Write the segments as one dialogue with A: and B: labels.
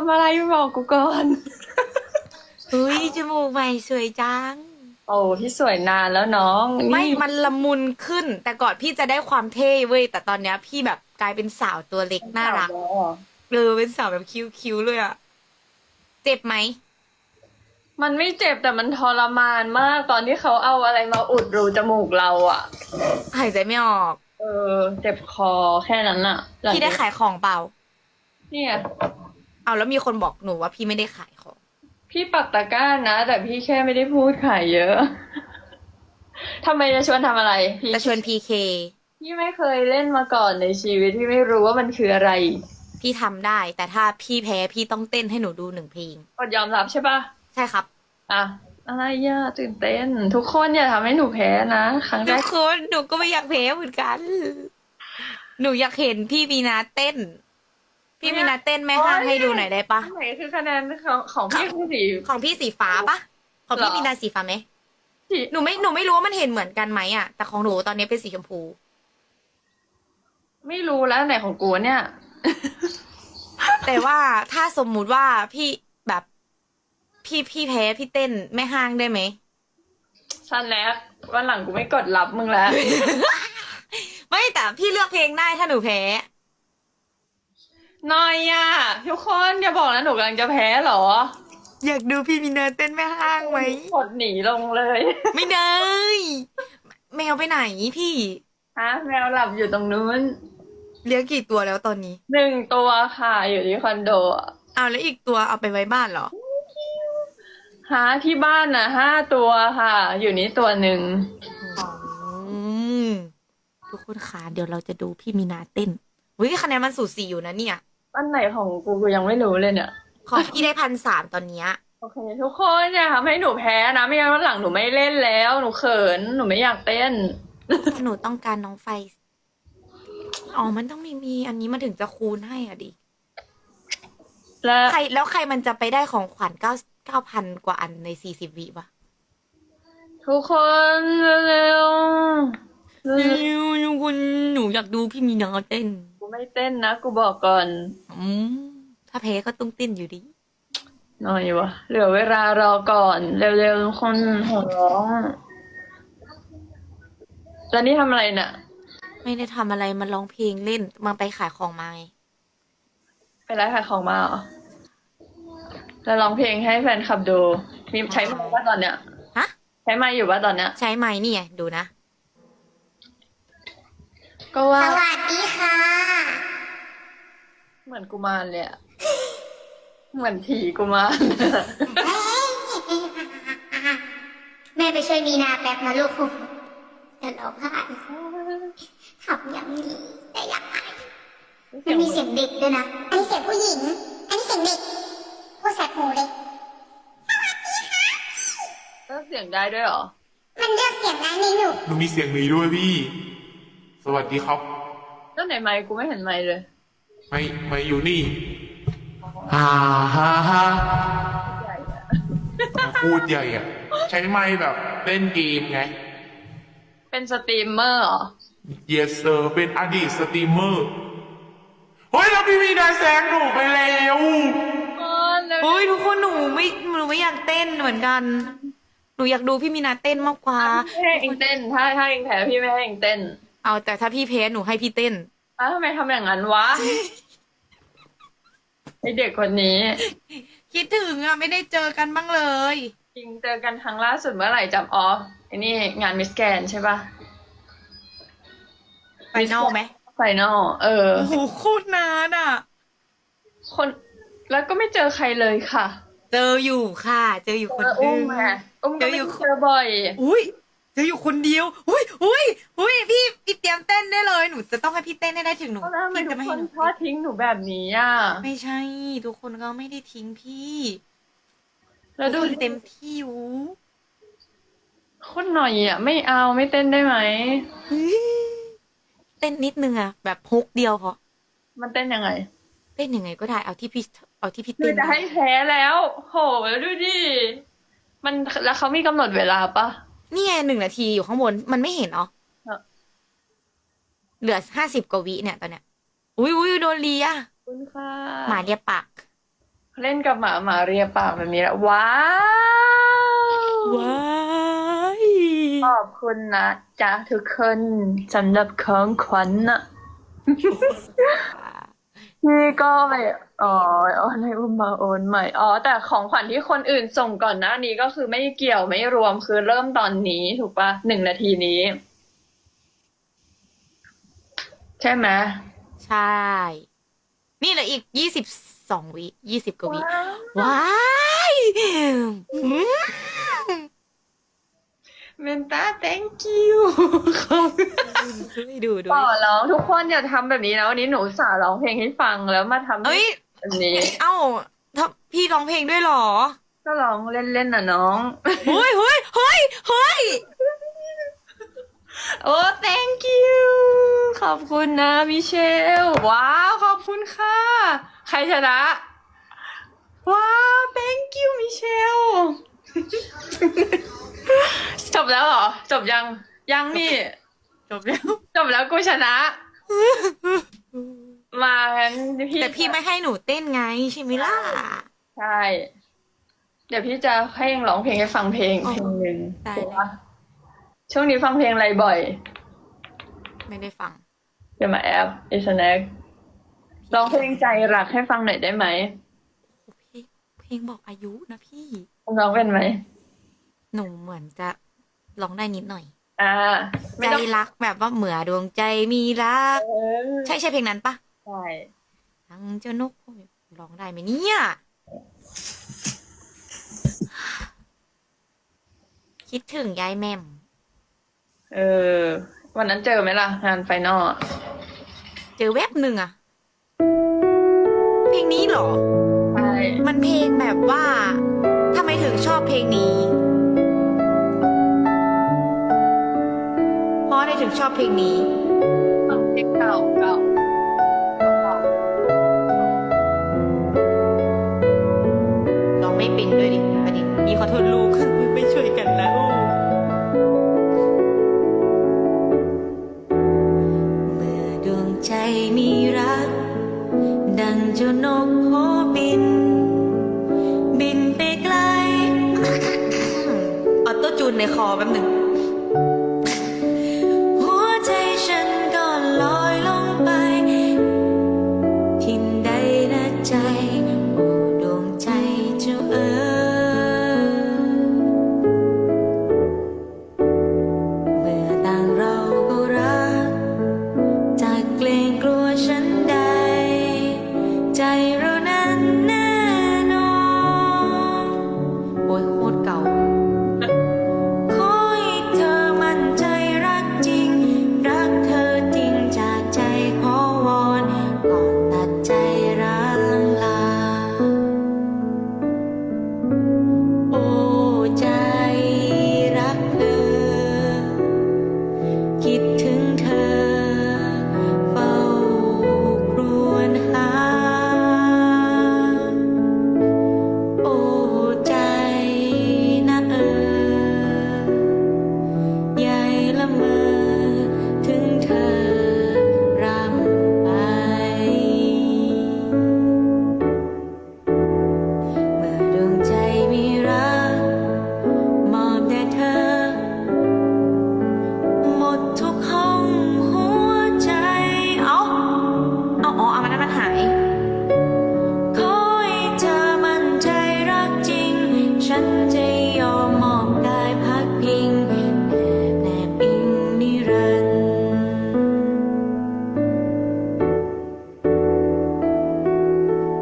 A: ำอะไรบอกกูก่อน
B: เฮ้ยจมูกใหม่สวยจัง
A: โอ้พี่สวยนานแล้วน้อง
B: ไม่
A: นี่
B: มันละมุนขึ้น แต่ก่อนพี่จะได้ความเท่เว้ยแต่ตอนเนี้ยพี่แบบกลายเป็นสาวตัวเล็กน่ารักเออเป็นสาวแบบคิ้วๆเลยอะเจ็บไหม
A: มันไม่เจ็บแต่มันทรมานมากตอนที่เขาเอาอะไรมาอุดรูจมูกเราอะ
B: หายใจไม่ออก
A: เออ เจ็บคอแค่นั้นอะหลัง
B: พี่ได้ขายของเปล่า
A: เนี่ย
B: เอาแล้วมีคนบอกหนูว่าพี่ไม่ได้ขายของ
A: พี่ปักตะกร้านะ แต่พี่แค่ไม่ได้พูดขายเยอะ ทำไมจะชวนทำอะไร พี่
B: จะชวนพีเค
A: พี่ไม่เคยเล่นมาก่อนในชีวิตพี่ไม่รู้ว่ามันคืออะไร
B: พี่ทำได้ แต่ถ้าพี่แพ้พี่ต้องเต้นให้หนูดูหนึ่งเพลง
A: กดยอมรับใช่ปะ
B: ใช่ครับ
A: อะ อะไรย่าตื่นเต้น ทุกคนอย่าทำให้หนูแพ้นะ ครั้งแร
B: ทุ
A: ก
B: กคนหนูก็ไม่อยากแพ้เหมือนกัน หนูอยากเห็นพี่มีนาเต้น พี่มีนาเต้นแม่ห้างให้ดูหน่อยได้ปะ
A: อันไหนคือคะแนนของของพี่คือสี
B: ของพี่สีฟ้าปะของพี่
A: หรอ
B: มีนาสีฟ้าไหม
A: สี
B: หนูไม่หนูไม่รู้ว่ามันเห็นเหมือนกันไหมอะแต่ของหนูตอนนี้เป็นสีชมพู
A: ไม่รู้แล้วอันไหนของกูเนี่ย
B: แต่ว่าถ้าสมมุติว่าพี่แบบพี่พี่แพ้พี่เต้นแม่ห้างได้ไหม
A: ชันแล้ววันหลังกูไม่กดรับมึงแล้ว
B: ไม่แต่พี่เลือกเพลงได้ถ้าหนูแพ้
A: น้อยอะทุกคนอย่าบอกนะหนูกำลังจะแพ้เหรอ
B: อยากดูพี่มีนาเต้นแม่ห้างไหม
A: กดหนีลงเลย
B: ไม่ได้ แมวไปไหนพี่
A: ฮะแมวหลับอยู่ตรงนู้น
B: เลี้ยงกี่ตัวแล้วตอนนี้
A: หนึ่งตัวค่ะอยู่ที่คอนโดอะ
B: เอาแล้วอีกตัวเอาไปไว้บ้านเหรอ
A: หาที่บ้านนะห้าตัวค่ะ อยู่นี้ตัวหนึ่ง
B: อืม ทุกคนคะเดี๋ยวเราจะดูพี่มีนาเต้นวิคะแนนมันสูสีอยู่นะเนี่ย
A: อันไหนของกูกูยังไม่รู้เลยเนี่ย
B: ของพี่ได้พันสามตอนเนี้ย
A: โอเค ทุกคนอย่าทำให้หนูแพ้นะไม่งั้นวันหลังหนูไม่เล่นแล้ว หนูเขินหนูไม่อยากเต้น
B: หนูต้องการน้องไฟ อ๋อ มันต้องมีมี อันนี้มันถึงจะคูณให้อะดิ
A: และ
B: ใครแล้วใครมันจะไปได้ของขวัญเก้าเก้าพันกว่าอันในสี่สิบวิวะ
A: ทุกคนเร็วๆ เร็ว
B: ทุกคนหนูอยากดูพี่มีนาเต้น
A: ๆกู ไม่เต้นนะ กูบอกก่อน
B: อืมถ้าแพ้ก็ต้องเต้นอยู่ดี
A: หน่อยวะเหลือเวลารอก่อน เร็วๆทุกคนหัวร้องแล้วนี่ทำอะไรเนี่ย
B: ไม่ได้ทำอะไรมันร้องเพลงเล่นมันไปขายของมาไง
A: ไปร้านขายของมาเหรอแล้วร้องเพลงให้แฟนคลับดู มีใช้ไมค์ป่ะตอนเนี้ย
B: ฮะ
A: ใช้ไมค์อยู่ป่ะตอนเนี้ย
B: ใช้ไม้นี่ไงดูนะ
A: ก็ว่า
C: สวัสดีค่ะ
A: เหมือนกุมารเลยอะเหมือนผีกุมาร
C: แม่ไปช่วยมีนาแป๊บนะลูกเดี๋ยวร้องไห้ขับอย่างนี้แต่อยากอายมันมีเสียงเด็กด้วยนะ อันนี้เสียงผู้หญิง อันนี้เสียงเด็กพูดแสบหูเลย
A: ก็เสียงได้ด้วยเหรอ
C: มันเลือกเสียงนั้นนี่หนู
D: หนูมีเสียงหนีด้วยพี่ สวัสดีครับ
A: แล้วไหนไมค์กูไม่เห็นไมค์เลย
D: ไม่ไม่อยู่นี่ฮ่าฮ่าฮ่าพูดใหญ่อะใช้ไม้แบบเล่นเกมไง
A: เป็นสตรีมเมอร์เหรอ
D: yes sir เป็นอดีตสตรีมเมอร์ เฮ้ยแล้วพี่มีนายแซงหนูไปแล้ว
A: อ๋อแล้ว
B: โอ้ยทุกคนหนูไม่หนูไม่อยากเต้นเหมือนกัน หนูอยากดูพี่มีนาเต้นมากกว่า
A: ไม่ให้เองเต้น ถ้าถ้าเองแพ้พี่ไม่ให้เองเต้น
B: เอาแต่ถ้าพี่แพ้หนูให้พี่เต้น
A: อ้าวทำไมทำอย่างนั้นวะไอเด็กคนนี้
B: คิดถึงอะไม่ได้เจอกันบ้างเลย
A: จริงเจอกันครั้งล่าสุดเมื่อไหร่จำอ๋อไอ้นี่งานมิสแกนใช่ปะ
B: ไปนอกไหม
A: ไฟนอลเออ
B: โอ้โหโคตรนานอะ
A: คนแล้วก็ไม่เจอใครเลยค่ะ
B: เจออยู่ค่ะ เจออยู่คน
A: เจอ
B: นึ
A: อุ้ม
B: ง
A: ไงอุ้มก็
B: เจอ
A: ไม่
B: อยู่
A: เจอบ่อย
B: อุ้ย เจออยู่คนเดียวอุ้ยอุ้ยอุ้ยพี่พี่เตรียมเต้นได้เลย หนูจะต้องให้พี่เต้นให้ได้ถึงหนู
A: เพราะแล้วทำไม
B: พี่
A: ทุ
B: จะ
A: ก
B: ไม่
A: ค
B: ให้
A: น
B: หนู
A: ทอดทิ้งหนูแบบนี้อะ
B: ไม่ใช่ ทุกคนก็ไม่ได้ทิ้งพี่
A: แล้วดู
B: ทุกคนเต็มที่อยู่
A: คนหน่อยอะ ไม่เอาไม่เต้นได้ไหม
B: เต้นนิดนึงอะแบบฮุกเดียวพอ
A: มันเต้นยังไง
B: เต้นยังไงก็ได้เอาที่พี่เอาที่พี่
A: คือ
B: เต้น
A: จะให้แพ้แล้ว โห แล้วดูดิ มันแล้วเขามีกำหนดเวลาปะ
B: นี่ไงหนึ่งนาทีอยู่ข้างบน มันไม่เห็นเหรอ
A: เออ
B: เหลือห้าสิบกว่าวิเนี่ย ตอนเนี้ย อุ้ยอุ้ยโดนเลีย
A: ขอบคุณค่ะ
B: หมาเลียปาก
A: เล่นกับหมาหมาเรียปากแบบนี้แล้วว้าว
B: ว้าย
A: ขอบคุณนะจ๊ะทุกคนสำหรับของขวัญน่ะพี่ก็ไป อ๋อโอนให้อุ้มมาโอนใหม่อ๋อแต่ของขวัญที่คนอื่นส่งก่อนหน้านี้ก็คือไม่เกี่ยวไม่รวมคือเริ่มตอนนี้ถูกปะหนึ่งนาทีนี้ ใช่ไหม
B: ใช่ นี่เหลืออีกยี่สิบสองวิยี่สิบกว่าวิว้ายอืม
A: เมนตา thank you ขอบคุณ
B: ช่วยดูด้
A: ต่
B: ว
A: อยร้องทุกคนอย่าทำแบบนี้นะวันนี้หนูอุตสาห์ร้องเพลงให้ฟังแล้วมาทำ
B: เอ้ย
A: แบบนี้
B: เอ้าถ้าพี่ร้องเพลงด้วยเหรอ
A: ก็ร้องเล่นๆน่ะน้อง
B: เฮ้ยเฮ้ยเฮ้ยเฮ้ย
A: โอ้ thank you ขอบคุณนะมิเชล ว้าว ขอบคุณค่ะ ใครชนะ ว้าว thank you มิเชล จบแล้วเหรอ จบยัง ยังนี่
B: จบแล้ว
A: จบแล้วกูชนะ มางั้นพี่
B: แต่พี่ไม่ให้หนูเต้นไงใช่ไหมล่ะ
A: ใช่ เดี๋ยวพี่จะให้เองร้องเพลงให้ฟังเพลง
B: อ๋อ
A: เพลงหนึ่ง
B: ได้
A: ถูกปะช่วงนี้ฟังเพลงอะไรบ่อย
B: ไม่ได้ฟัง
A: เดี๋ยวมาแอปไอสแน็คร้องเพลงใจรักให้ฟังหน่อยได้ไหม
B: เพลงเพลงบอกอายุนะพี่
A: ร้องเป็นไหม
B: หนูเหมือนจะร้องได้นิดหน่อย
A: อ่า ไม่
B: ใจ
A: ต้อง
B: รักแบบว่าเหมือดวงใจมีรัก
A: เออ
B: ใช่ใช่เพลงนั้นปะ
A: ใช่
B: ทั้งเจ้านกร้องได้ไหมเนี่ย คิดถึงยายแม่ม
A: เออ วันนั้นเจอไหมล่ะ งานไฟนอลอะ
B: เจอแวบหนึ่งอะเพลงนี้เหรอ
A: ใช่
B: มันเพลงแบบว่าทำไมถึงชอบเพลงนี้ เพราะอะไรถึงชอบเพลงนี้
A: ฟังเพลงเก่าเก่า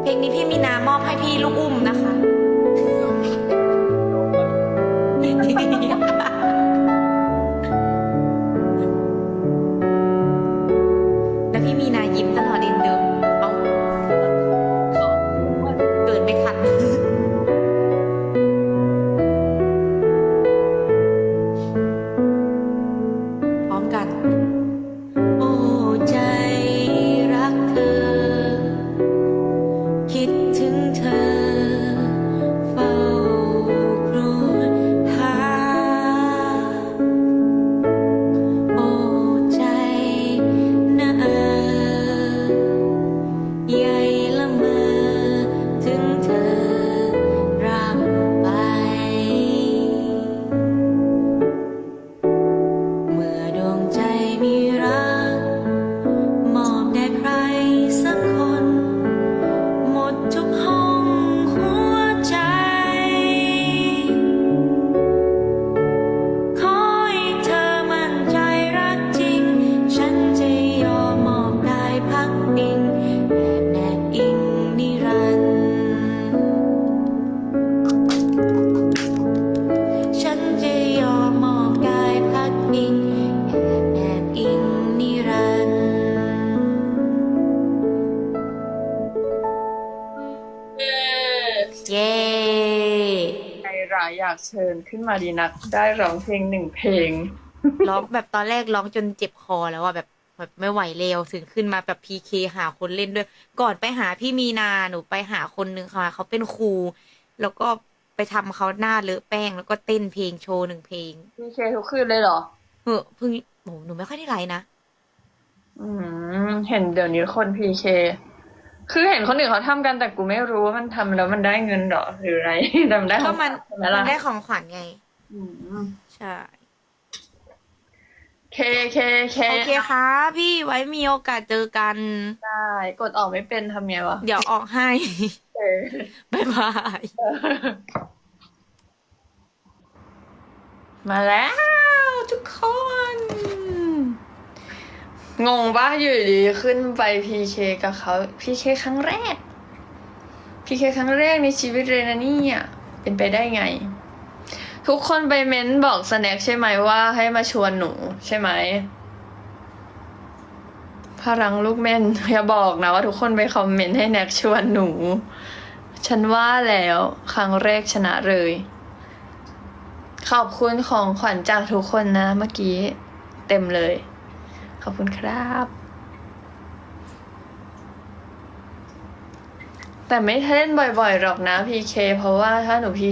A: เพ
B: ลงนี้พี่มีนามอบให้พี่ลูกอุ้มนะคะ เย้
A: ใครรายอยากเชิญขึ้นมาดีนัก ได้ร้องเพลงหนึ่งเพลง
B: ร้องแบบตอนแรกร้องจนเจ็บคอแล้วอะแบบแบบไม่ไหวเร็วถึงขึ้นมาแบบพีเคหาคนเล่นด้วย ก่อนไปหาพี่มีนาหนูไปหาคนนึงค่ะเขาเป็นครู แล้วก็ไปทำเขาหน้าเลอะแป้งแล้วก็เต้นเพลงโชว์หนึ่งเพลง
A: พีเคทุกคืนเลยเหรอ
B: เออเพิ่งโหหนูไม่ค่อยได้ไลน์นะ
A: อืมเห็นเดี๋ยวนี้คนพีเค คือเห็นคนอื่นเขาทำกันแต่กูไม่รู้ว่ามันทำแล้วมันได้เงินเหรอหรืออะไรแต่มันได้
B: ก็มัน
A: ใช่ไหม
B: มั
A: ล่ะ
B: นได้ของขวัญไง
A: อืม
B: ใช่
A: เคเคเค
B: โอเคครับพี่ไว้มีโอกาสเจอกัน
A: ได้ กดออกไม่เป็นทำไงวะ
B: เดี๋ยวออกให้
A: เออ
B: บ๊ายบาย
A: มาแล้ว
B: ทุกคน
A: งงปะอยู่ดีขึ้นไปพีเคกับเขาพีเคครั้งแรกพีเคครั้งแรกในชีวิตเลยนะเนี่ยเป็นไปได้ไง ทุกคนไปเม้นบอกสแน็คใช่ไหมว่าให้มาชวนหนูใช่ไหมพลังลูกเม่นอย่าบอกนะว่าทุกคนไปคอมเมนต์ให้แน็กชวนหนู ฉันว่าแล้วครั้งแรกชนะเลย ขอบคุณของขวัญจากทุกคนนะเมื่อกี้ เต็มเลย ขอบคุณครับ แต่ไม่เล่นบ่อยๆหรอกนะพีเคเพราะว่าถ้าหนูพี